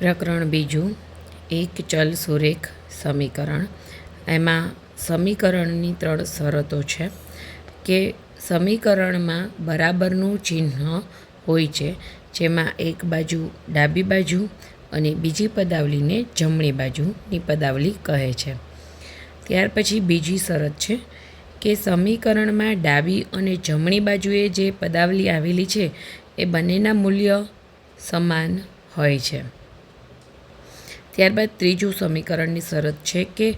પ્રકરણ બીજું, એક ચલ સુરેખ સમીકરણ. એમાં સમીકરણની ત્રણ શરતો છે કે સમીકરણમાં બરાબરનું ચિહ્ન હોય છે, જેમાં એક બાજુ ડાબી બાજુ અને બીજી પદાવલીને જમણી બાજુની પદાવલી કહે છે. ત્યાર પછી બીજી શરત છે કે સમીકરણમાં ડાબી અને જમણી બાજુએ જે પદાવલી આવેલી છે, એ બંનેના મૂલ્ય સમાન હોય છે. ત્યારબાદ ત્રીજું સમીકરણની શરત છે કે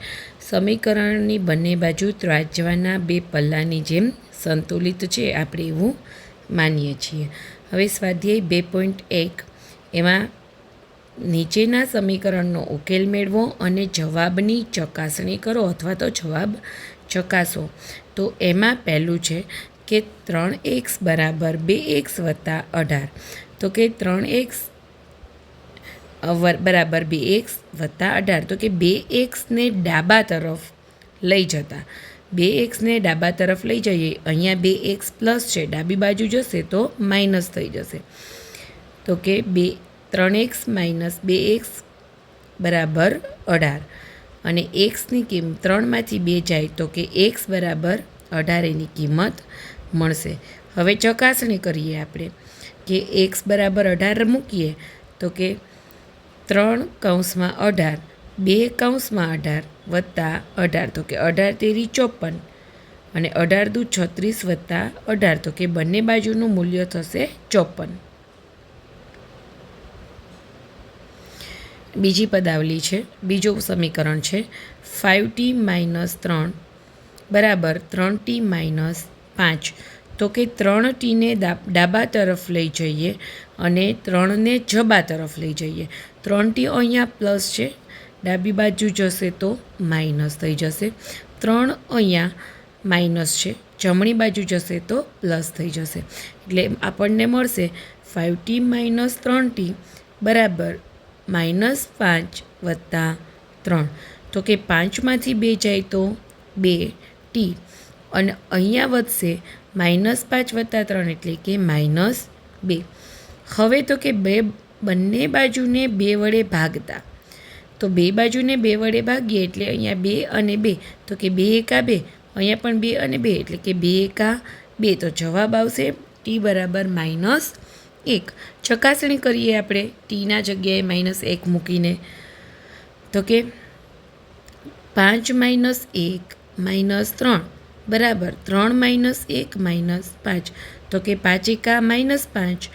સમીકરણની બંને બાજુ ત્રાજવાના બે પલ્લાની જેમ સંતુલિત છે, આપણે એવું માનીએ છીએ. હવે સ્વાધ્યાય બે પોઈન્ટ એક, એમાં નીચેના સમીકરણનો ઉકેલ મેળવો અને જવાબની ચકાસણી કરો અથવા તો જવાબ ચકાસો. તો એમાં પહેલું છે કે ત્રણ એક્સ બરાબર બે એક્સ વત્તા અઢાર. તો કે ત્રણ એક્સ બરાબર બે એક્સ વત્તા અઢાર. તો કે બે એક્સને ડાબા તરફ લઈ જતા. બે એક્સને ડાબા તરફ લઈ જઈએ, અહીંયા બે એક્સ પ્લસ છે, ડાબી બાજુ જશે તો માઇનસ થઈ જશે. તો કે બે ત્રણ એક્સ માઇનસ બે એક્સ બરાબર અઢાર. અને એક્સની કિંમત ત્રણમાંથી બે જાય તો કે એક્સ બરાબર અઢાર એની કિંમત મળશે. હવે ચકાસણી કરીએ આપણે કે એક્સ બરાબર અઢાર મૂકીએ તો કે ત્રણ કૌંસમાં અઢાર, બે કૌંસમાં અઢાર વત્તા અઢાર તો કે અઢાર તેરી ચોપન અને અઢાર દુ છત્રીસ વત્તા અઢાર તો કે બંને બાજુનું મૂલ્ય થશે ચોપન. બીજી પદાવલી છે, બીજું સમીકરણ છે ફાઇવ ટી માઇનસ ત્રણ બરાબર ત્રણ ટી માઇનસ પાંચ. તો કે ત્રણ ટીને ડાબા તરફ લઈ જઈએ અને ત્રણને જબા તરફ લઈ જઈએ. ત્રણ ટી અહીંયા પ્લસ છે, ડાબી બાજુ જશે તો માઇનસ થઈ જશે. ત્રણ અહીંયા માઇનસ છે, જમણી બાજુ જશે તો પ્લસ થઈ જશે. એટલે આપણને મળશે ફાઇવ ટી માઇનસ ત્રણ ટી બરાબર માઇનસ પાંચ વત્તા ત્રણ. તો કે પાંચમાંથી બે જાય તો બે ટી. અને અહીંયા વધશે માઇનસ પાંચ વત્તા ત્રણ એટલે કે માઇનસ બે. હવે તો કે બે, બંને બાજુને બે વડે ભાગતા. તો બે બાજુને બે વડે ભાગીએ એટલે અહીંયા બે અને બે. તો કે બે એકા બે. અહીંયા પણ બે અને બે એટલે કે બે એકા બે. તો જવાબ આવશે ટી બરાબર માઇનસ એક. ચકાસણી કરીએ આપણે ટીના જગ્યાએ માઇનસ એક મૂકીને. તો કે પાંચ માઇનસ એક માઇનસ ત્રણ. બરાબર, ત્રણ માઇનસ એક માઇનસ પાંચ. તો કે પાંચ એકા માઇનસ પાંચ,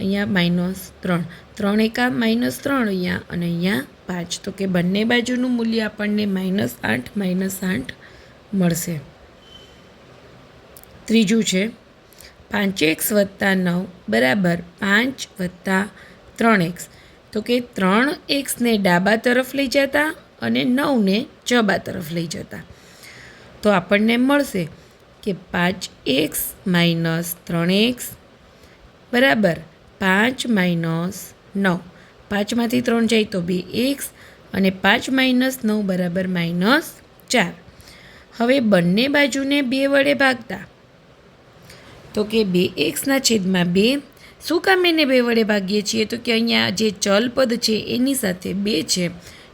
અહીંયા માઇનસ ત્રણ. ત્રણ એકા માઇનસ ત્રણ અહીંયા અને અહીંયા પાંચ. તો કે બંને બાજુનું મૂલ્ય આપણને માઇનસ આઠ માઇનસ આઠ મળશે. ત્રીજું છે, પાંચ એક્સ વત્તા નવ, બરાબર, પાંચ વત્તા ત્રણ એક્સ. તો કે ત્રણ એક્સને ડાબા તરફ લઈ જતા અને નવને જબા તરફ લઈ જતા. તો આપણને મળશે કે પાંચ એક્સ માઇનસ ત્રણ એક્સ બરાબર પાંચ માઇનસ નવ. પાંચમાંથી ત્રણ જાય તો બે એક્સ અને પાંચ માઇનસ નવ બરાબર માઇનસ ચાર. હવે બંને બાજુને બે વડે ભાગતા. તો કે બે એક્સના છેદમાં બે. શું કામ એને બે વડે ભાગીએ છીએ? તો કે અહીંયા જે ચલ પદ છે એની સાથે બે છે.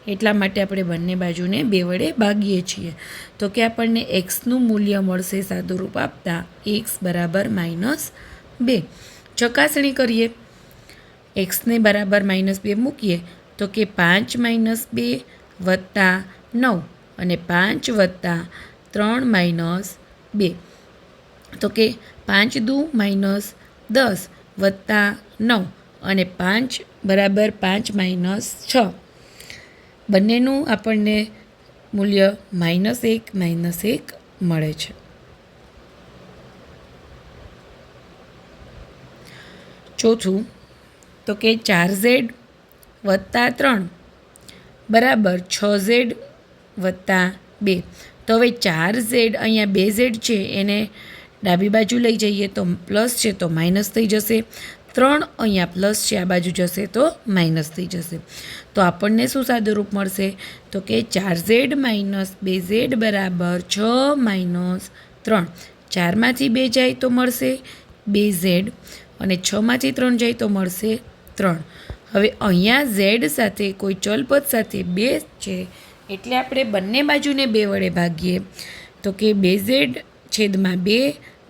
એટલા માટે આપણે બંને બાજુને બે વડે ભાગીએ છીએ. તો કે આપણને એક્સનું મૂલ્ય મળશે સાદુરૂપ આપતા એક્સ બરાબર માઇનસ બે. ચકાસણી કરીએ. એક્સને બરાબર માઇનસ બે મૂકીએ. તો કે પાંચ માઇનસ બે વત્તા નવ અને પાંચ વત્તા ત્રણ માઇનસ બે. તો કે પાંચ દુ માઇનસ દસ વત્તા નવ અને પાંચ બરાબર પાંચ માઇનસ છ. બંનેનું આપણને મૂલ્ય માઇનસ એક માઇનસ એક મળે છે. ચોથું, તો કે ચાર ઝેડ વત્તા ત્રણ બરાબર છ ઝેડ વત્તા બે. તો હવે ચાર ઝેડ અહીંયા બે ઝેડ છે, એને ડાબી બાજુ લઈ જઈએ તો પ્લસ છે તો માઇનસ થઈ જશે. ત્રણ અહીંયા પ્લસ છે, આ બાજુ જશે તો માઇનસ થઈ જશે. તો આપણને શું સાદુરૂપ મળશે? તો કે ચાર ઝેડ માઇનસ બે ઝેડ બરાબર છ માઇનસ ત્રણ. ચારમાંથી બે જાય તો મળશે બે ઝેડ અને છમાંથી ત્રણ જાય તો મળશે ત્રણ. હવે અહીંયા ઝેડ સાથે કોઈ ચલપદ સાથે બે છે, એટલે આપણે બંને બાજુને બે વડે ભાગીએ. તો કે બે ઝેડ છેદમાં બે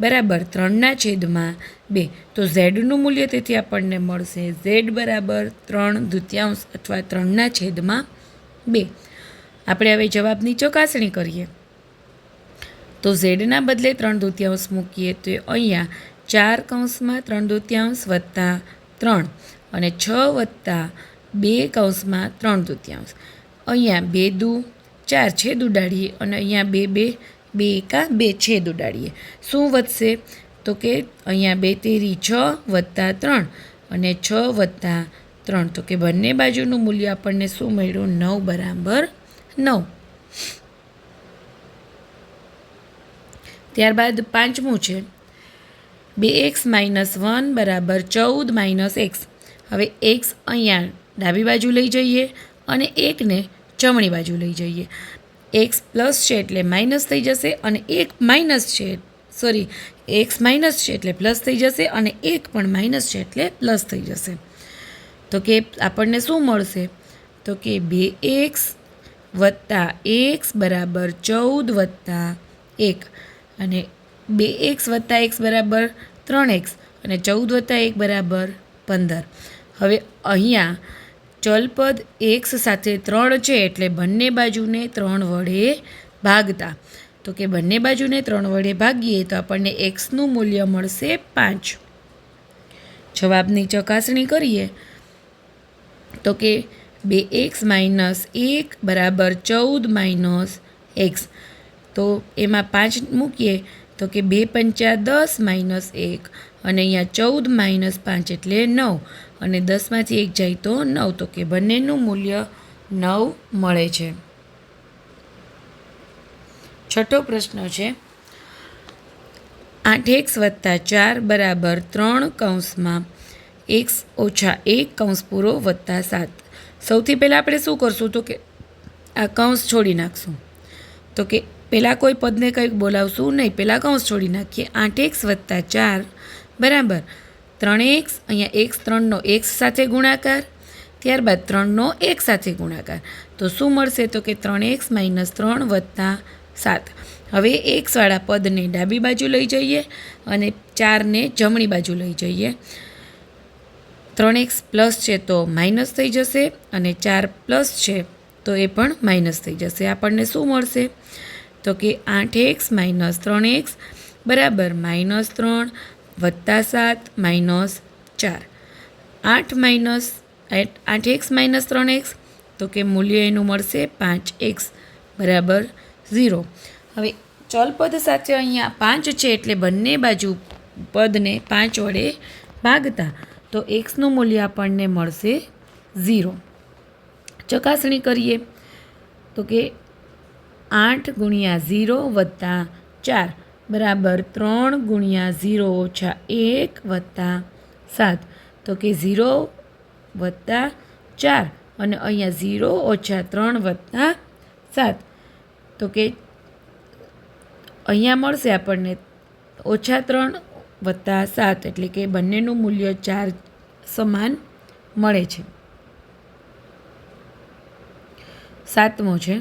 બરાબર ત્રણના છેદમાં બે. તો ઝેડનું મૂલ્ય તેથી આપણને મળશે ઝેડ બરાબર ત્રણ દૃત્યાંશ અથવા ત્રણના છેદમાં બે. આપણે હવે જવાબની ચકાસણી કરીએ. તો ઝેડના બદલે ત્રણ દૃત્યાંશ મૂકીએ તો અહીંયા ચાર કૌંસમાં ત્રણ દૃત્યાંશ વત્તા ત્રણ અને છ વત્તા બે કૌંસમાં ત્રણ દૃત્યાંશ. અહીંયા બે દુ, ચાર છેદ ઉડાડીએ અને અહીંયા બે બે બે એકા બે છેદ ઉડાડીએ. શું વધશે? તો કે અહીંયા બે તેરી છ વત્તા ત્રણ અને છ વત્તા ત્રણ. તો કે બંને બાજુનું મૂલ્ય આપણને શું મળ્યું? નવ બરાબર નવ. ત્યારબાદ પાંચમું છે. બે એક્સ માઇનસ વન બરાબર ચૌદ માઇનસ એક્સ. હવે એક્સ અહીંયા ડાબી બાજુ લઈ જઈએ અને એકને જમણી બાજુ લઈ જઈએ. એક્સ પ્લસ છે એટલે માઇનસ થઈ જશે અને એક માઇનસ છે સોરી એક્સ માઇનસ છે એટલે પ્લસ થઈ જશે અને એક પણ માઇનસ છે એટલે પ્લસ થઈ જશે. તો કે આપણને શું મળશે? તો કે બે એક્સ વત્તા એક્સ બરાબર ચૌદ વત્તા એક અને બે એક્સ વત્તા એક્સ બરાબર ત્રણ એક્સ અને ચૌદ વત્તા એક બરાબર પંદર. હવે અહીંયા ચલપદ એક્સ સાથે ત્રણ છે એટલે બંને બાજુને ત્રણ વડે ભાગતા. તો કે બંને બાજુને ત્રણ વડે ભાગીએ તો આપણને એક્સનું મૂલ્ય મળશે પાંચ. જવાબની ચકાસણી કરીએ. તો કે બે એક્સ માઇનસ એક બરાબર ચૌદ માઇનસ એક્સ. તો એમાં પાંચ મૂકીએ. તો કે બે પંચા દસ માઇનસ એક. અને અહીંયા ચૌદ માઇનસ પાંચ એટલે નવ. અને દસમાંથી એક જાય તો નવ તો કે બંનેનું મૂલ્ય નવ મળે છે. છઠ્ઠો પ્રશ્ન છે, આઠ એક્સ વત્તા ચાર બરાબર ત્રણ કૌંસમાં એક્સ ઓછા એક કૌંસ પૂરો વત્તા સાત. સૌથી પહેલાં આપણે શું કરશું? તો કે આ કૌંસ છોડી નાખશું. તો કે પહેલાં કોઈ પદને કંઈક બોલાવશું નહીં, પહેલાં કૌંસ છોડી નાખીએ. આઠ એક્સ વત્તા ચાર બરાબર ત્રણ એક્સ, અહીંયા એક્સ ત્રણનો એક્સ સાથે ગુણાકાર, ત્યારબાદ ત્રણનો એક સાથે ગુણાકાર. તો શું મળશે? તો કે ત્રણ એક્સ માઇનસ ત્રણ વત્તા સાત. હવે એક્સવાળા પદને ડાબી બાજુ લઈ જઈએ અને ચારને જમણી બાજુ લઈ જઈએ. ત્રણ એક્સ પ્લસ છે તો માઇનસ થઈ જશે અને ચાર પ્લસ છે તો એ પણ માઇનસ થઈ જશે. આપણને શું મળશે? તો કે આઠ એક્સ માઇનસ ત્રણ એક્સ બરાબર માઇનસ ત્રણ વત્તા સાત માઇનસ ચાર. આઠ માઇનસ આઠ એક્સ માઇનસ ત્રણ એક્સ, તો કે મૂલ્ય એનું મળશે પાંચ એક્સ બરાબર ઝીરો. હવે ચલપદ સાથે અહીંયા પાંચ છે એટલે બંને બાજુ પદને પાંચ વડે ભાગતા, તો એક્સનું મૂલ્ય આપણને મળશે ઝીરો. ચકાસણી કરીએ, તો કે આઠ ગુણ્યા ઝીરો વત્તા ચાર. બરાબર ત્રણ ગુણ્યા ઝીરો ઓછા એક વત્તા સાત. તો કે ઝીરો વત્તા ચાર અને અહીંયા ઝીરો ઓછા ત્રણ વત્તા સાત. તો કે અહીંયા મળશે આપણને ઓછા ત્રણ વત્તા સાત એટલે કે બંનેનું મૂલ્ય ચાર સમાન મળે છે. સાતમો છે.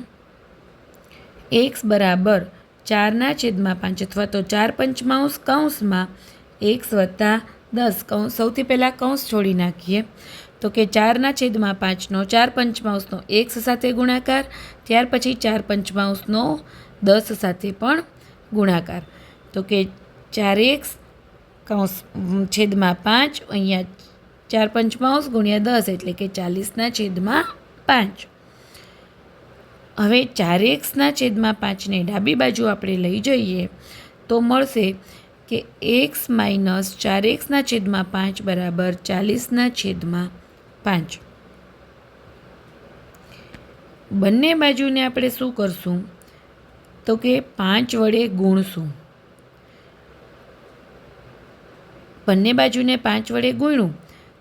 એક્સ બરાબર ચારના છેદમાં પાંચ અથવા તો ચાર પંચમાંશ કૌંસમાં એક્સ વત્તા દસ. કૌંસ સૌથી પહેલાં કૌંસ છોડી નાખીએ. તો કે ચારના છેદમાં પાંચનો, ચાર પંચમાંશનો એક્સ સાથે ગુણાકાર, ત્યાર પછી ચાર પંચમાંશનો દસ સાથે પણ ગુણાકાર. તો કે ચાર એક્સ કૌંસ છેદમાં પાંચ, અહીંયા ચાર પંચમાંશ ગુણ્યા દસ એટલે કે ચાલીસના છેદમાં પાંચ. હવે ચાર એક્સના છેદમાં પાંચને ડાબી બાજુ આપણે લઈ જઈએ, તો મળશે કે એક્સ માઇનસ ચાર એક્સના છેદમાં પાંચ બરાબર ચાલીસના છેદમાં પાંચ. બંને બાજુને આપણે શું કરશું? તો કે પાંચ વડે ગુણશું. બંને બાજુને પાંચ વડે ગુણ્યું,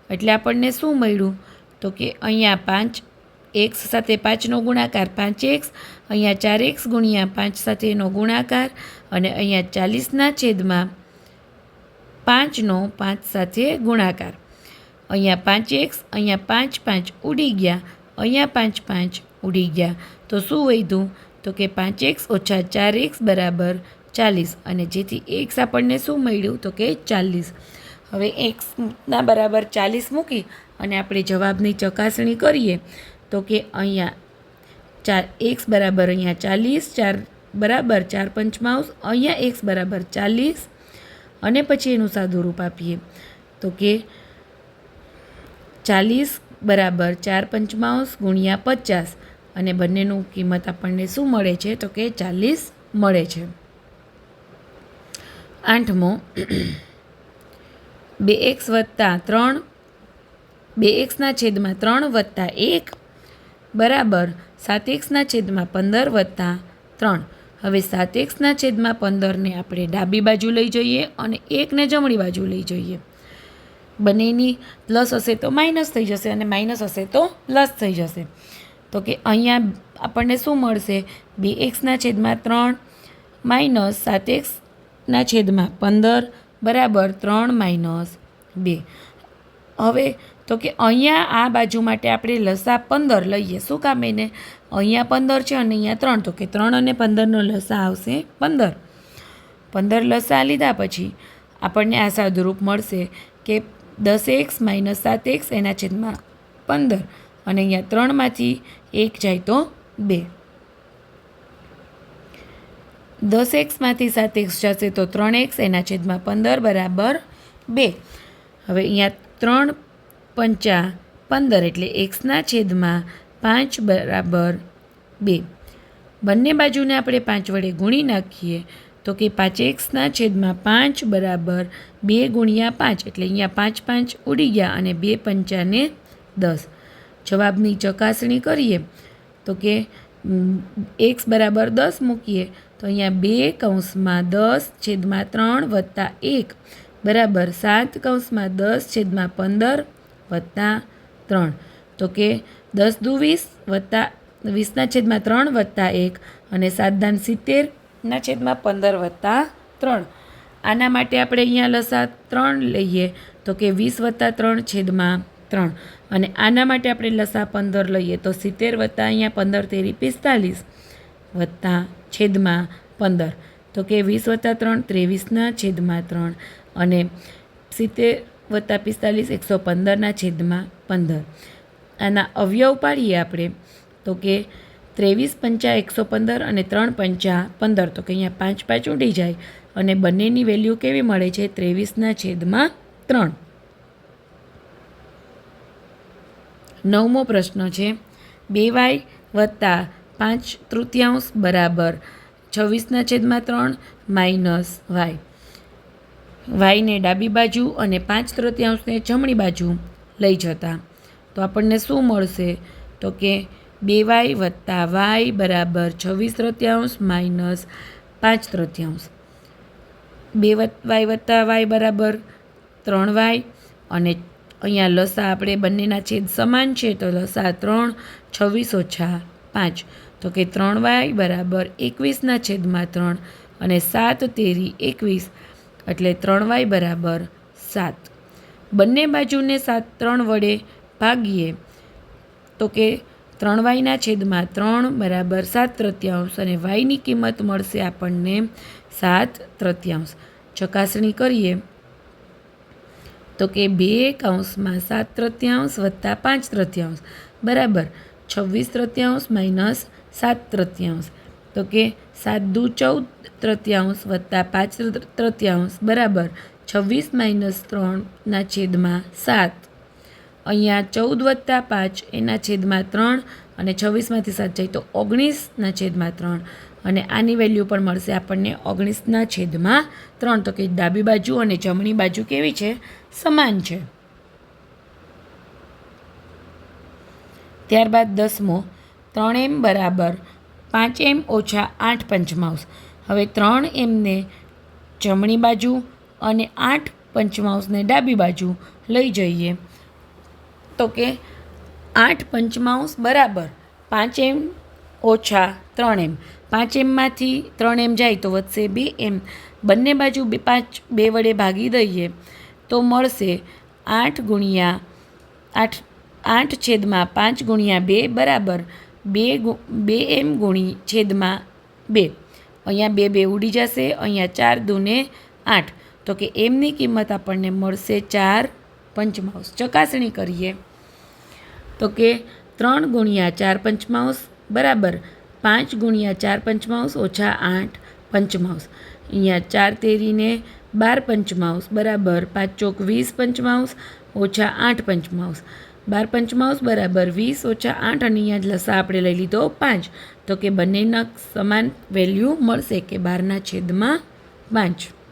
એટલે આપણને શું મળ્યું? તો કે અહીંયા પાંચ એક્સ સાથે પાંચનો ગુણાકાર પાંચ એક્સ, અહીંયા ચાર એક્સ ગુણ્યા પાંચ સાથેનો ગુણાકાર અને અહીંયા ચાલીસના છેદમાં પાંચનો પાંચ સાથે ગુણાકાર. અહીંયા પાંચ એક્સ, અહીંયા પાંચ પાંચ ઉડી ગયા, અહીંયા પાંચ પાંચ ઉડી ગયા. તો શું વધ્યું? તો કે પાંચ એક્સ ઓછા ચાર એક્સ બરાબર ચાલીસ અને જેથી એક્સ આપણને શું મળ્યું? તો કે ચાલીસ. હવે એક્સના બરાબર ચાલીસ મૂકી અને આપણે જવાબની ચકાસણી કરીએ. તો કે અહીંયા ચાર એક્સ બરાબર અહીંયા ચાલીસ, ચાર બરાબર ચાર પંચમાંશ, અહીંયા એક્સ બરાબર ચાલીસ અને પછી એનું સાદું રૂપ આપીએ. તો કે ચાલીસ બરાબર ચાર પંચમાંશ ગુણ્યા પચાસ અને બંનેનું કિંમત આપણને શું મળે છે? તો કે ચાલીસ મળે છે. આઠમો, બે એક્સ વત્તા ત્રણ, બે એક્સના છેદમાં ત્રણ વત્તા એક બરાબર સાત એક્સના છેદમાં પંદર વત્તા ત્રણ. હવે સાત એક્સના છેદમાં પંદરને આપણે ડાબી બાજુ લઈ જઈએ અને એકને જમણી બાજુ લઈ જઈએ. બંનેની પ્લસ હશે તો માઇનસ થઈ જશે અને માઇનસ હશે તો પ્લસ થઈ જશે. તો કે અહીંયા આપણને શું મળશે? બે એક્સના છેદમાં ત્રણ માઇનસ સાત એક્સના છેદમાં પંદર બરાબર ત્રણ માઇનસ બે. હવે તો કે અહીંયા આ બાજુ માટે આપણે લસા પંદર લઈએ. શું કામ એને? અહીંયા પંદર છે અને અહીંયા ત્રણ. તો કે ત્રણ અને પંદરનો લસા આવશે પંદર. પંદર લસા લીધા પછી આપણને આ સાદુરૂપ મળશે કે દસ એક્સ માઇનસ સાત એક્સ એના છેદમાં પંદર. અને અહીંયા ત્રણમાંથી એક જાય તો બે. દસ એક્સમાંથી સાત એક્સ જશે તો ત્રણ એક્સ એના છેદમાં પંદર બરાબર બે. હવે અહીંયા ત્રણ પંચા પંદર એટલે એક્સના છેદમાં પાંચ બરાબર બે. બંને બાજુને આપણે પાંચ વડે ગુણી નાખીએ તો કે પાંચ એક્સના છેદમાં પાંચ બરાબર બે ગુણ્યા પાંચ એટલે અહીંયા પાંચ પાંચ ઉડી ગયા અને બે પંચાને દસ. જવાબની ચકાસણી કરીએ તો કે એક્સ બરાબર દસ મૂકીએ તો અહીંયા બે કૌંસમાં દસ છેદમાં ત્રણ વત્તા એક બરાબર સાત કૌંસમાં દસ છેદમાં પંદર વત્તા ત્રણ. તો કે દસ દુ વીસ વત્તા વીસના છેદમાં ત્રણ વત્તા એક અને સાત દાન સિત્તેરના છેદમાં પંદર વત્તા ત્રણ. આના માટે આપણે અહીંયા લસા ત્રણ લઈએ તો કે વીસ વત્તા ત્રણ છેદમાં ત્રણ. અને આના માટે આપણે લસા પંદર લઈએ તો સિત્તેર વત્તા અહીંયા પંદર તેરી પિસ્તાલીસ વત્તા છેદમાં પંદર. તો કે વીસ વત્તા ત્રણ ત્રેવીસના છેદમાં ત્રણ. અને સિત્તેર વત્તા પિસ્તાલીસ, એકસો પંદરના છેદમાં પંદર. આના અવયવ પાડીએ આપણે તો કે ત્રેવીસ પંચા એકસો પંદર અને ત્રણ પંચા પંદર. તો કે અહીંયા પાંચ પાંચ ઉડી જાય અને બંનેની વેલ્યુ કેવી મળે છે? ત્રેવીસના છેદમાં ત્રણ. નવમો પ્રશ્ન છે, બે વાય વત્તા પાંચ તૃતીયાંશ બરાબર છવ્વીસના છેદમાં ત્રણ માઇનસ વાય. વાયને ડાબી બાજુ અને પાંચ તૃતીયાંશને જમણી બાજુ લઈ જતા. તો આપણને શું મળશે? તો કે બે વાય વત્તા વાય બરાબર છવ્વીસ તૃતીયાંશ માઇનસ પાંચ તૃતીયાંશ. બે વાય વત્તા વાય બરાબર ત્રણ વાય અને અહીંયા લસા આપણે બંનેના છેદ સમાન છે તો લસા ત્રણ, છવ્વીસ ઓછા પાંચ. તો કે ત્રણ વાય બરાબર એકવીસના છેદમાં ત્રણ અને સાત તેરી એકવીસ એટલે ત્રણ વાય બરાબર સાત. બંને બાજુને સાત ત્રણ વડે ભાગીએ તો કે ત્રણ વાયના છેદમાં ત્રણ બરાબર સાત તૃતીયાંશ અને વાયની કિંમત મળશે આપણને સાત તૃતીયાંશ. ચકાસણી કરીએ તો કે બે કૌંસમાં સાત તૃતીયાંશ વત્તા પાંચ તૃતીયાંશ. બરાબર છવ્વીસ તૃતીયાંશ માઇનસ સાત તૃતીયાંશ. તો કે સાત દુ ચૌદ તૃતીયાંશ વત્તા પાંચ તૃતીયાંશ બરાબર છવ્વીસ માઇનસ ત્રણના છેદમાં સાત. અહીંયા ચૌદ વત્તા પાંચ એના છેદમાં ત્રણ અને છવ્વીસમાંથી સાત જાય તો ઓગણીસના છેદમાં ત્રણ. અને આની વેલ્યુ પણ મળશે આપણને ઓગણીસના છેદમાં ત્રણ. તો કે ડાબી બાજુ અને જમણી બાજુ કેવી છે? સમાન છે. ત્યારબાદ દસમો ત્રણ એમ બરાબર પાંચ એમ ઓછા આઠ પંચમાંશ. હવે ત્રણ એમને જમણી બાજુ અને આઠ પંચમાંશને ડાબી બાજુ લઈ જઈએ. તો કે આઠ પંચમાંશ બરાબર પાંચ એમ ઓછા ત્રણ એમ. પાંચ એમમાંથી ત્રણ એમ જાય તો વધશે બે એમ. બંને બાજુ બે પાંચ બે વડે ભાગી દઈએ તો મળશે આઠ ગુણ્યા આઠ આઠ છેદમાં પાંચ ગુણ્યા બે બરાબર બે બે એમ ગુણી છેદમાં બે. અહીંયા બે બે ઉડી જશે, અહીંયા ચાર દૂને આઠ. તો કે એમની કિંમત આપણને મળશે ચાર પંચમાંશ ચકાસણી કરીએ. તો કે ત્રણ ગુણ્યા ચાર પંચમાંશ બરાબર પાંચ ગુણ્યા ચાર પંચમાંશ ઓછા આઠ પંચમાંશ અહીંયા ચાર તેરીને બાર પંચમાંશ બરાબર પાંચ ચોક વીસ પંચમાંશ ઓછા આઠ પંચમાંશ બાર પંચમાંશ બરાબર વીસ ઓછા આઠ અને અહીંયા જ લસા આપણે લઈ લીધો પાંચ. તો કે બંનેના સમાન વેલ્યુ મળશે કે બારના છેદમાં પાંચ.